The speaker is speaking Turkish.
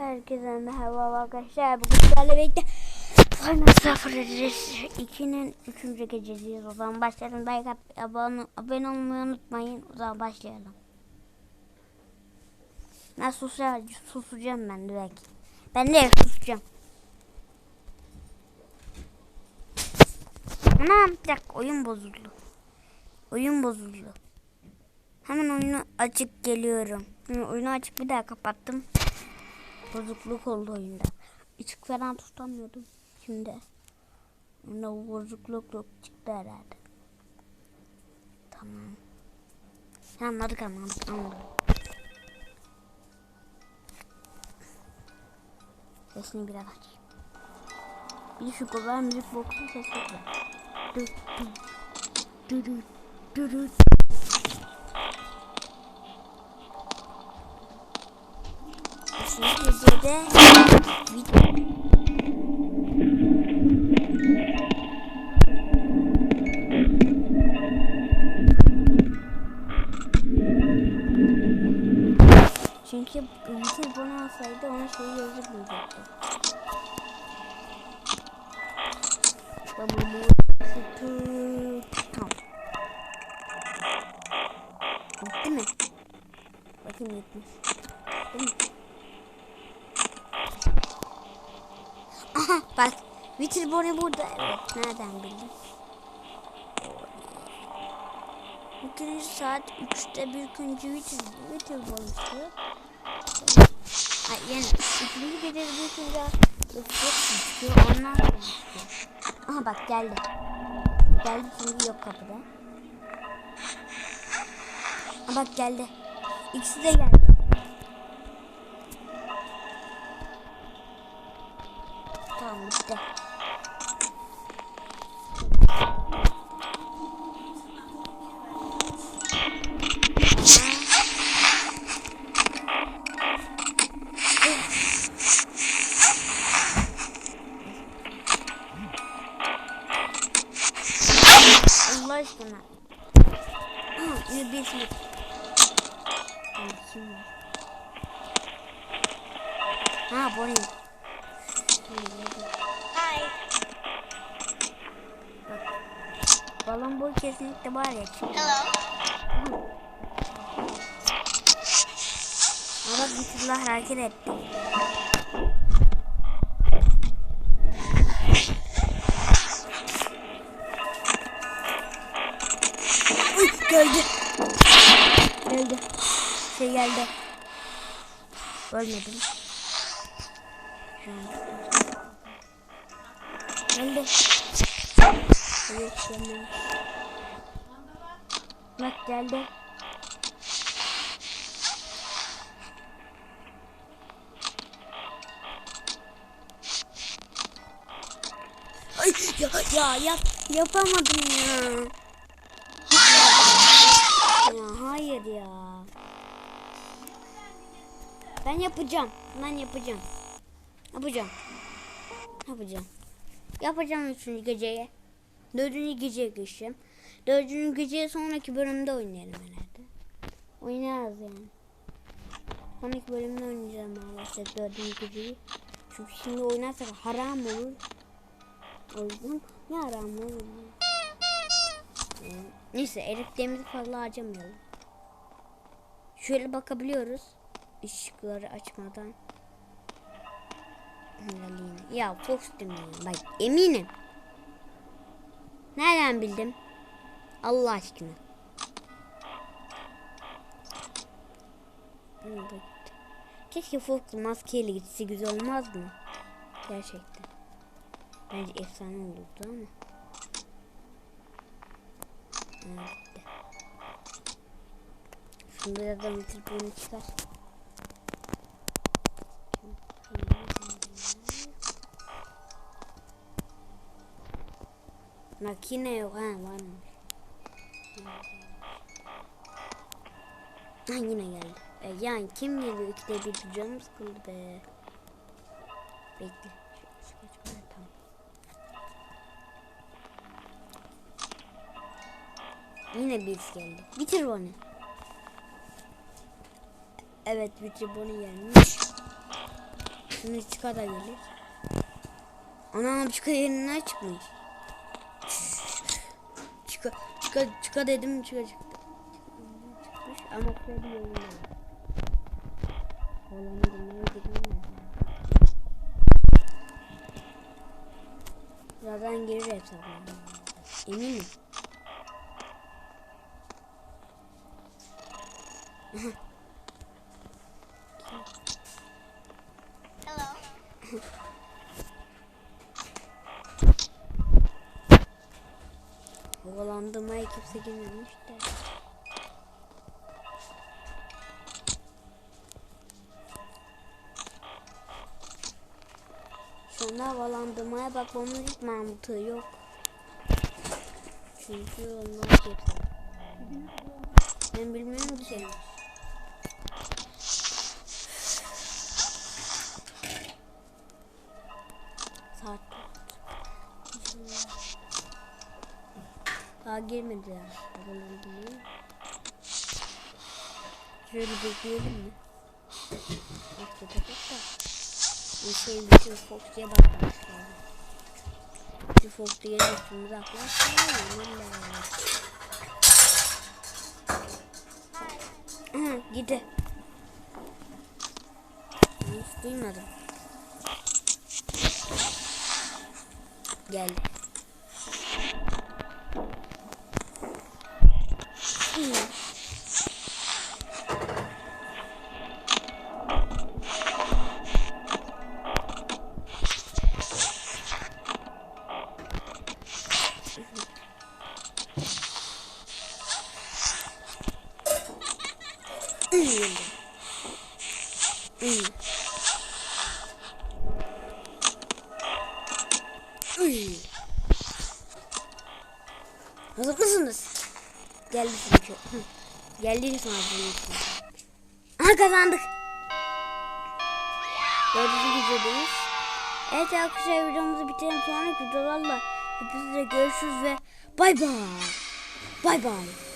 Herkese merhaba arkadaşlar. Bugün sizlerle birlikte Final Sıfır Ederiz. 2'nin 3. gecesiyiz. O zaman başlayalım. Like abone, abone olmayı unutmayın. O zaman başlayalım. Ben susacağım, susacağım ben direkt. Ben de susacağım. Anam bir dakika oyun bozuldu. Oyun bozuldu. Hemen oyunu açık geliyorum. Oyunu açık bir daha kapattım. Bozukluk oldu oyunda. Işık falan tutamıyordum. Şimdi oyunda bozukluk yok çıktı herhalde. Tamam. Anladık anladık anladık. Sesini biraz açayım. Bir şu kadar müzik boksu sesi. Dur dur dur dur dur gecede Çünkü Ülke bunu alsaydı ona şeyi yazılmayacaktı. Tamam. Tamam. Bitti mi? Bakayım yetmiş. Değil mi? Aha Bonnie burada. Evet. Nereden bildin? Vitir saat 3'te bir Vitir Bonnie çıkıyor. Ay yani üçüncü gece bir Vitir çıkıyor. Ondan sonra. Aha bak geldi. Geldi çünkü yok kapıda. Aha bak geldi. İkisi de geldi. Aşkına. Hı, kim var? Ha Bonnie. Balon boy kesinlikle var ya. Çünkü. Ama bir türlü hareket etti. Geldi. Ölmedim. Geldi. Yok gelmemiş. Bak geldi. Ay ya ya yap yapamadım ya. Ya hayır ya. Ben yapacağım. Ben yapacağım. Yapacağım. Yapacağım. Yapacağım üçüncü geceye. Dördüncü geceye geçeceğim. Dördüncü geceye sonraki bölümde oynayalım herhalde. Oynarız yani. Sonraki bölümde oynayacağım maalesef dördüncü geceyi. Çünkü şimdi oynarsak haram olur. O yüzden ne haram olur Neyse eriklerimizi fazla harcamayalım. Şöyle bakabiliyoruz. Işıkları açmadan. Ya Fox demiyorum. Bak eminim. Nereden bildim? Allah aşkına. Da. Keşke Fox'lu maskeyle gitse güzel olmaz mı? Gerçekten. Bence efsane olurdu ama. Evet. Şunu birazdan bitirip bunu çıkar. Makine yok ha varmış. Ha yine geldi. E, yani kim geliyor ikide bir canım sıkıldı be. Bekle. Yine birisi geldi. Bitir onu. Evet bitir bunu gelmiş. Şimdi çıka da gelir. Anam çıka yerinden çıkmış. Çıka, çıka, çıka dedim çıka çıktı. Çıkmış ama kredi yerinden. Oğlanın nereye gidiyor Birazdan gelir hesaplarım. Eminim. Havalandırmaya kimse girmemiş de. Sonra havalandırmaya bakmamız hiç mantığı yok. Çünkü onlar kimse. Ben bilmiyorum ki. Saat Daha girmediler. Şöyle bekleyelim mi? Bak da da. Bir şey bütün Fox'ya bakmışlar. Bir Fox diye üstümüze atlarsa Hı, gidi. Hiç duymadım. Geldi. İyi. İyi. Hazır mısınız? Geldi çünkü. Geldi sonra. Aha kazandık. Dördüncü videodayız. Evet arkadaşlar videomuzu bitirelim. Sonraki videolarla hepinize görüşürüz ve bay bay. Bay bay.